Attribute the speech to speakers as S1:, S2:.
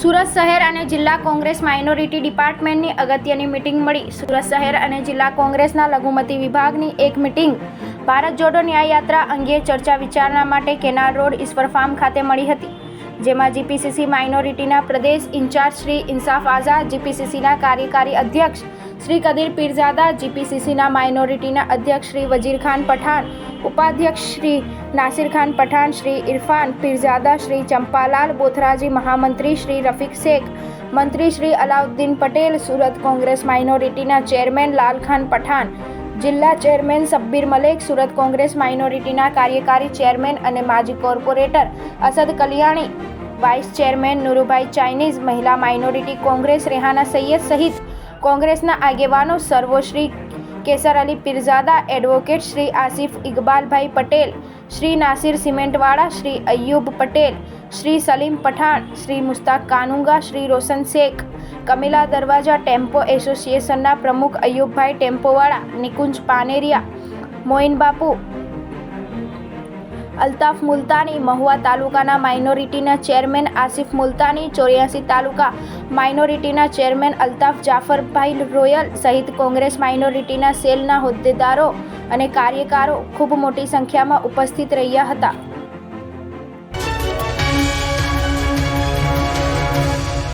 S1: સુરત શહેર અને જિલ્લા કોંગ્રેસ માઇનોરિટી ડિપાર્ટમેન્ટની અગત્યની મિટિંગ મળી. સુરત શહેર અને જિલ્લા કોંગ્રેસના લઘુમતી વિભાગની એક મિટિંગ. ભારત જોડો ન્યાય યાત્રા અંગે ચર્ચા વિચારણા માટે કેનાલ રોડ ઈશ્વર ફાર્મ ખાતે મળી હતી. જેમાં જીપીસીસી માઇનોરિટીના પ્રદેશ ઇન્ચાર્જ શ્રી ઇન્સાફ આઝાદ, જીપીસીસીના કાર્યકારી અધ્યક્ષ શ્રી કદીર પીરઝાદા, જીપીસીસીના માઇનોરિટીના અધ્યક્ષ શ્રી વજીર ખાન પઠાણ, ઉપાધ્યક્ષ શ્રી નાસિર ખાન પઠાણ, શ્રી ઇરફાન પીરઝાદા, શ્રી ચંપાલાલ બોથરાજી, મહામંત્રી શ્રી રફીક શેખ, મંત્રી શ્રી અલાઉદ્દીન પટેલ, સુરત કોંગ્રેસ માઇનોરિટીના ચેરમેન લાલખાન પઠાણ જિલ્લા ચેરમેન સબ્બીર મલેક, સુરત કોંગ્રેસ માઇનોરિટીના કાર્યકારી ચેરમેન અને માજી corporator Asad Kaliyani, vice chairman Nurubhai Chinese, મહિલા માઇનોરિટી કોંગ્રેસ રેહાના સૈયદ સહિત કોંગ્રેસના આગેવાનો સર્વશ્રી કેસર અલી પીરઝાદા, એડવોકેટ શ્રી આસિફ ઇકબાલભાઈ પટેલ, શ્રી નાસિર સિમેન્ટવાળા શ્રી અય્યુબ પટેલ, શ્રી સલીમ પઠાણ, શ્રી મુસ્તાક કાનુંગા, શ્રી રોશન શેખ કમિલા દરવાજા ટેમ્પો એસોસિએશનના પ્રમુખ અયુબભાઈ ટેમ્પોવાળા, નિકુંજ પાનેરિયા, મોઇન બાપુ, અલ્તાફ મુલતાની, મહુવા તાલુકાના માઇનોરિટીના ચેરમેન આસિફ મુલતાની, ચોર્યાસી તાલુકા માઇનોરિટીના ચેરમેન અલ્તાફ જાફરભાઈ રોયલ સહિત કોંગ્રેસ માઇનોરિટીના સેલના હોદ્દેદારો અને કાર્યકારો ખૂબ મોટી સંખ્યામાં ઉપસ્થિત રહ્યા હતા.